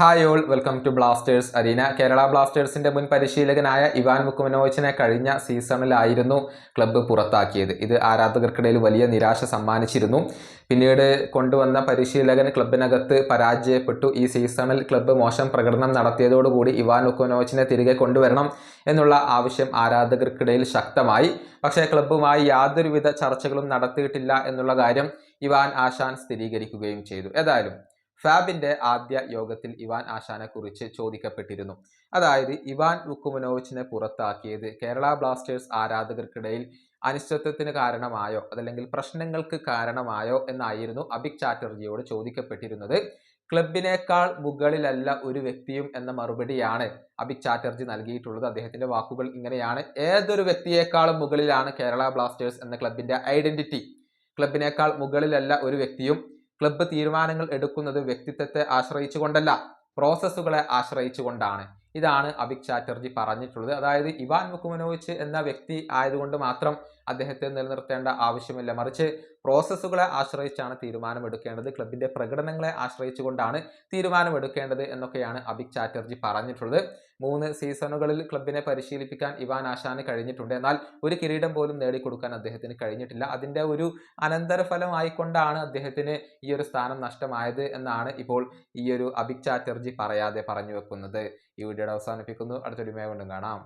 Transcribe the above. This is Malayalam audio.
Hi all welcome to Blasters arena. Kerala ബ്ലാസ്റ്റേഴ്സിന്റെ മുൻ പരിശീലകനായ ഇവാൻ മുക്കുമനോച്ചിനെ കഴിഞ്ഞ സീസണിലായിരുന്നു ക്ലബ്ബ് പുറത്താക്കിയത്. ഇത് ആരാധകർക്കിടയിൽ വലിയ നിരാശ സമ്മാനിച്ചിരുന്നു. പിന്നീട് കൊണ്ടുവന്ന പരിശീലകൻ ക്ലബിനകത്ത് പരാജയപ്പെട്ടു. ഈ സീസണിൽ ക്ലബ്ബ് മോശം പ്രകടനം നടത്തിയതോടുകൂടി ഇവാൻ മുക്കുമനോച്ചിനെ തിരികെ കൊണ്ടുവരണം എന്നുള്ള ആവശ്യം ആരാധകർക്കിടയിൽ ശക്തമായി. പക്ഷേ ക്ലബ്ബുമായി യാതൊരുവിധ ചർച്ചകളും നടത്തിയിട്ടില്ല എന്നുള്ള കാര്യം ഇവാൻ ആശാൻ സ്ഥിരീകരിക്കുകയും ചെയ്തു. ഏതായാലും ഫാബിന്റെ ആദ്യ യോഗത്തിൽ ഇവാൻ ആശാനെ കുറിച്ച് ചോദിക്കപ്പെട്ടിരുന്നു. അതായത് ഇവാൻ വുക്കുമനോവിച്ചിനെ പുറത്താക്കിയത് കേരള ബ്ലാസ്റ്റേഴ്സ് ആരാധകർക്കിടയിൽ അനിശ്ചിതത്വത്തിന് കാരണമായോ അതല്ലെങ്കിൽ പ്രശ്നങ്ങൾക്ക് കാരണമായോ എന്നായിരുന്നു അബിക് ചാറ്റർജിയോട് ചോദിക്കപ്പെട്ടിരുന്നത്. ക്ലബിനേക്കാൾ മുകളിലല്ല ഒരു വ്യക്തിയും എന്ന മറുപടിയാണ് അബിക് ചാറ്റർജി നൽകിയിട്ടുള്ളത്. അദ്ദേഹത്തിന്റെ വാക്കുകൾ ഇങ്ങനെയാണ്. ഏതൊരു വ്യക്തിയേക്കാളും മുകളിലാണ് കേരള ബ്ലാസ്റ്റേഴ്സ് എന്ന ക്ലബിന്റെ ഐഡന്റിറ്റി. ക്ലബിനേക്കാൾ മുകളിലല്ല ഒരു വ്യക്തിയും ക്ലബ്ബ് തീരുമാനങ്ങൾ എടുക്കുന്നത് വ്യക്തിത്വത്തെ ആശ്രയിച്ചുകൊണ്ടല്ല പ്രോസസ്സുകളെ ആശ്രയിച്ചുകൊണ്ടാണ്. ഇതാണ് അഭിക് ചാറ്റർജി പറഞ്ഞിട്ടുള്ളത്. അതായത് ഇവാൻ മുക്കുമനോവിച്ച് എന്ന വ്യക്തി ആയതുകൊണ്ട് മാത്രം അദ്ദേഹത്തെ നിലനിർത്തേണ്ട ആവശ്യമില്ല. മറിച്ച് പ്രോസസ്സുകളെ ആശ്രയിച്ചാണ് തീരുമാനമെടുക്കേണ്ടത്. ക്ലബിന്റെ പ്രകടനങ്ങളെ ആശ്രയിച്ചുകൊണ്ടാണ് തീരുമാനമെടുക്കേണ്ടത് എന്നൊക്കെയാണ് അബിക് ചാറ്റർജി പറഞ്ഞിട്ടുള്ളത്. മൂന്ന് സീസണുകളിൽ ക്ലബിനെ പരിശീലിപ്പിക്കാൻ ഇവാൻ ആശാന് കഴിഞ്ഞിട്ടുണ്ട്. എന്നാൽ ഒരു കിരീടം പോലും നേടിക്കൊടുക്കാൻ അദ്ദേഹത്തിന് കഴിഞ്ഞിട്ടില്ല. അതിന്റെ ഒരു അനന്തരഫലമായിക്കൊണ്ടാണ് അദ്ദേഹത്തിന് ഈ ഒരു സ്ഥാനം നഷ്ടമായത് എന്നാണ് ഇപ്പോൾ ഈ ഒരു അബിക് ചാറ്റർജി പറയാതെ പറഞ്ഞു വെക്കുന്നത്. ഈ വീഡിയോയുടെ അവസാനിപ്പിക്കുന്നു. അടുത്തൊരു കൊണ്ടും കാണാം.